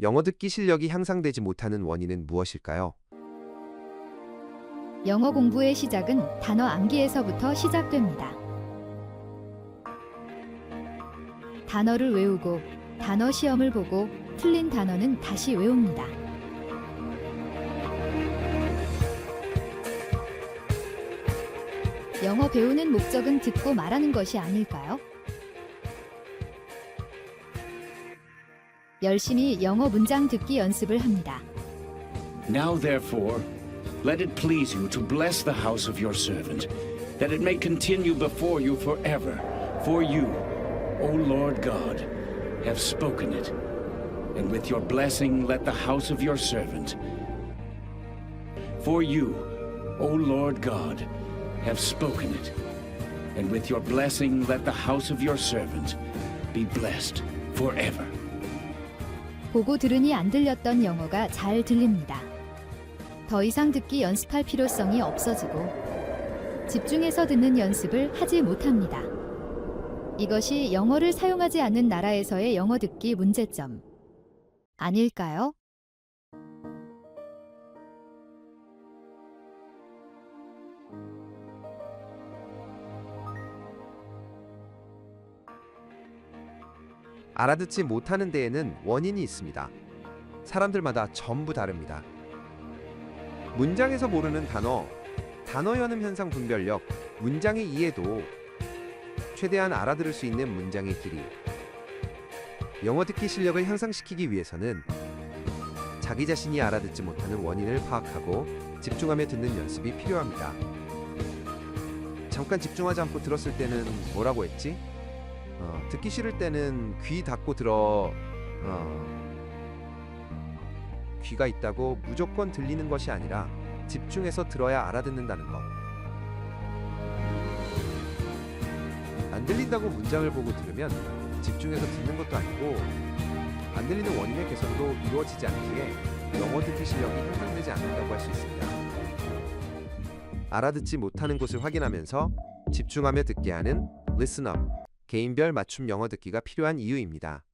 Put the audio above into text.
영어 듣기 실력이 향상되지 못하는 원인은 무엇일까요? 영어 공부의 시작은 단어 암기에서부터 시작됩니다. 단어를 외우고 단어 시험을 보고 틀린 단어는 다시 외웁니다. 영어 배우는 목적은 듣고 말하는 것이 아닐까요? 열심히 영어 문장 듣기 연습을 합니다. Now, therefore, let it please you to bless the house of your servant, that it may continue before you forever. For you, O Lord God, have spoken it. And with your blessing, let the house of your servant. For you, O Lord God, have spoken it. And with your blessing, let the house of your servant be blessed forever. 보고 들으니 안 들렸던 영어가 잘 들립니다. 더 이상 듣기 연습할 필요성이 없어지고 집중해서 듣는 연습을 하지 못합니다. 이것이 영어를 사용하지 않는 나라에서의 영어 듣기 문제점 아닐까요? 알아듣지 못하는 데에는 원인이 있습니다. 사람들마다 전부 다릅니다. 문장에서 모르는 단어, 단어 연음 현상 분별력, 문장의 이해도 최대한 알아들을 수 있는 문장의 길이. 영어 듣기 실력을 향상시키기 위해서는 자기 자신이 알아듣지 못하는 원인을 파악하고 집중하며 듣는 연습이 필요합니다. 잠깐 집중하지 않고 들었을 때는 뭐라고 했지? 어, 듣기 싫을 때는 귀 닫고 들어 어, 귀가 있다고 무조건 들리는 것이 아니라 집중해서 들어야 알아듣는다는 것. 안 들린다고 문장을 보고 들으면 집중해서 듣는 것도 아니고 안 들리는 원인의 개선도 이루어지지 않기에 영어 듣기 실력이 향상되지 않는다고 할 수 있습니다. 알아듣지 못하는 곳을 확인하면서 집중하며 듣게 하는 Listen Up. 개인별 맞춤 영어 듣기가 필요한 이유입니다.